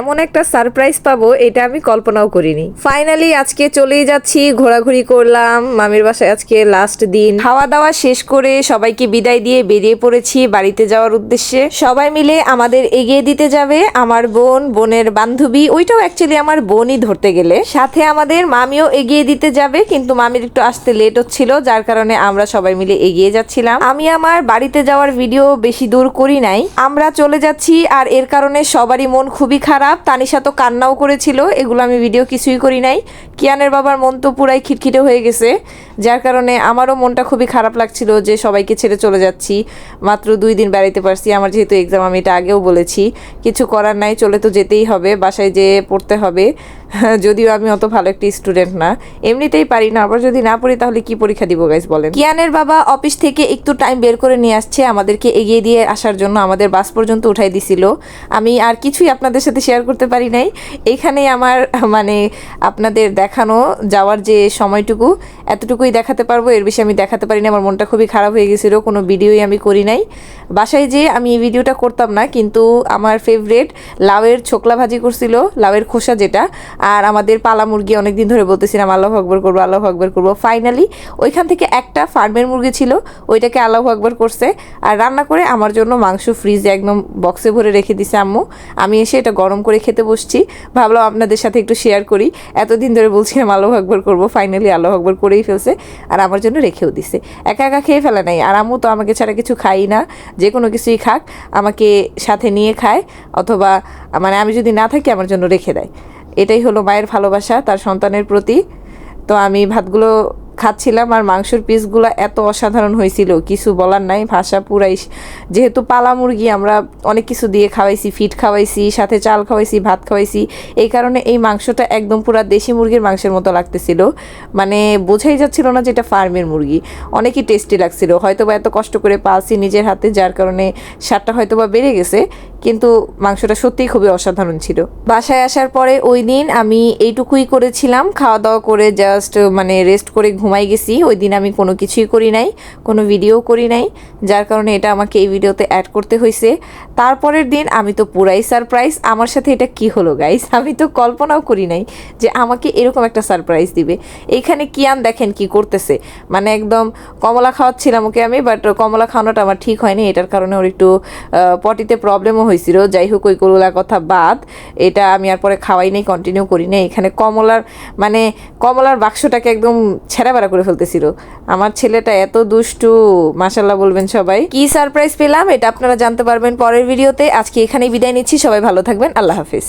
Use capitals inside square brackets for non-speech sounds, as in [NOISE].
এমন একটা সারপ্রাইজ পাবো, এটা আমি কল্পনাও করিনি। ফাইনালি আজকে চলেই যাচ্ছি, ঘোরাঘুরি করলাম, মামির বাসায় আজকে লাস্ট দিন। খাওয়া দাওয়া শেষ করে সবাইকে বিদায় দিয়ে বেরিয়ে পড়েছি বাড়িতে যাওয়ার উদ্দেশ্যে। সবাই মিলে আমাদের এগিয়ে দিতে যাবে আমার বোন, বোনের বান্ধবী, ওইটাও অ্যাকচুয়ালি আমার বোনই ধরতে গেলে। সাথে আমাদের মামিও এগিয়ে দিতে যাবে, কিন্তু মামির একটু আসতে লেট হচ্ছিল, যার কারণে আমরা সবাই মিলে এগিয়ে যাচ্ছিলাম। আমি আমার বাড়িতে যাওয়ার ভিডিও বেশি দূর করি নাই। আমরা চলে যাচ্ছি, আর এর কারণে সবারই মন খুবই খারাপ। তানিশা তো কান্নাও করেছিল, এগুলো আমি ভিডিও কিছুই করি নাই। কিয়ানের বাবার মন তো পুরাই খিটখিটে হয়ে গেছে, যার কারণে আমারও মনটা খুবই খারাপ লাগছিল যে সবাইকে ছেড়ে চলে যাচ্ছি। মাত্র দুই দিন বেড়াইতে পারছি, আমার যেহেতু এক্সাম আমি এটা আগেও বলেছি। কিছু করার নাই, চলে তো যেতেই হবে, বাসায় যেয়ে পড়তে হবে। [LAUGHS] যদিও আমি অত ভালো একটি স্টুডেন্ট না, এমনিতেই পারি না, আবার যদি না পড়ি তাহলে কি পরীক্ষা দিব গাইজ বলেন? কিয়ানের বাবা অফিস থেকে একটু টাইম বের করে নিয়ে আসছে, আমাদেরকে এগিয়ে দিয়ে আসার জন্য, আমাদের বাস পর্যন্ত উঠাই দিছিল। আমি আর কিছুই আপনাদের সাথে শেয়ার করতে পারি নাই। এইখানেই আমার মানে আপনাদের দেখানো, যাওয়ার যে সময়টুকু, এতটুকুই দেখাতে পারব। এর বেশি আমি দেখাতে পারি না আমার মনটা খুবই খারাপ হয়ে গেছিল, কোনো ভিডিওই আমি করি নাই। বাসায় যে আমি এই ভিডিওটা করতাম না, কিন্তু আমার ফেভারেট লাউয়ের ছোকলা ভাজি করছিল, লাউয়ের খোসা যেটা, আর আমাদের পালা মুরগি অনেকদিন ধরে বলতেছিলাম, আল্লাহ আকবর করব, আল্লাহ আকবর করব। ফাইনালি ওইখান থেকে একটা ফার্মের মুরগি ছিল, ওইটাকে আল্লাহ আকবর করছে, আর রান্না করে আমার জন্য মাংস ফ্রিজে একদম বক্সে ভরে রেখে দিছে আম্মু। আমি এসে এটা গরম করে খেতে বসছি। ভাবলাম আপনাদের সাথে একটু শেয়ার করি। এতদিন ধরে বলছিলাম আল্লাহ আকবর করব। ফাইনালি আল্লাহ আকবর করেই ফেলছে। আর আমার জন্য রেখেও দিছে। একা একা খেয়ে ফেলা নাই। আর আম্মু তো আমাকে ছাড়া কিছু খাই না। যে কোনো কিছুই খাক, আমাকে সাথে নিয়ে খায়। অথবা মানে আমি যদি না থাকি, আমার জন্য রেখে দেয়। এটাই হলো মায়ের ভালোবাসা, তার সন্তানের প্রতি। তো আমি ভাতগুলো খাচ্ছিলাম আর মাংসের পিসগুলো এত অসাধারণ হয়েছিল, কিছু বলার নাই, ভাষা পুরাই যেহেতু পালা মুরগি আমরা অনেক কিছু দিয়ে খাওয়াইছি, ফিট খাওয়াইছি, সাথে চাল খাওয়াইছি, ভাত খাওয়াইছি, এই কারণে এই মাংসটা একদম পুরা দেশি মুরগির মাংসের মতো লাগতেছিল। মানে বোঝাই যাচ্ছিল না যে এটা ফার্মের মুরগি, অনেকই টেস্টি লাগছিল। হয়তো বা এত কষ্ট করে পালছি নিজের হাতে, যার কারণে স্বাদটা হয়তো বা বেড়ে গেছে কিন্তু মাংসটা সত্যিই খুবই অসাধারণ ছিল। বাসায় আসার পরে ওই দিন আমি এইটুকুই করেছিলাম। খাওয়া দাওয়া করে জাস্ট মানে রেস্ট করে ঘুমাই গেছি। ওই দিন আমি কোনো কিছুই করি নাই, কোনো ভিডিও করি নাই, যার কারণে এটা আমাকে এই ভিডিওতে অ্যাড করতে হয়েছে তারপরের দিন আমি তো পুরাই সারপ্রাইজ আমার সাথে এটা কি হলো গাইস [LAUGHS] আমি তো কল্পনাও করি নাই যে আমাকে এরকম একটা সারপ্রাইজ দিবে। এইখানে কিয়ান দেখেন কি করতেছে। মানে একদম কমলা খাওয়াচ্ছিলাম ওকে আমি বাট কমলা খাওয়ানোটা আমার ঠিক হয়নি। এটার কারণে ওর একটু পটিতে প্রবলেমও হয়েছিল। যাই হোক, ওই করলা কথা বাদ। এটা আমি আর পরে খাওয়াই নেই কন্টিনিউ করি নেই। এখানে কমলার মানে কমলার বাক্সটাকে একদম ছেঁড়া বেড়া করে ফেলতেছিল। আমার ছেলেটা এত দুষ্টু মাসাল্লাহ বলবেন সবাই। কি সারপ্রাইজ পেলাম, এটা আপনারা জানতে পারবেন পরের ভিডিওতে। আজকে এখানেই বিদায় নিচ্ছি, সবাই ভালো থাকবেন, আল্লাহ হাফিজ।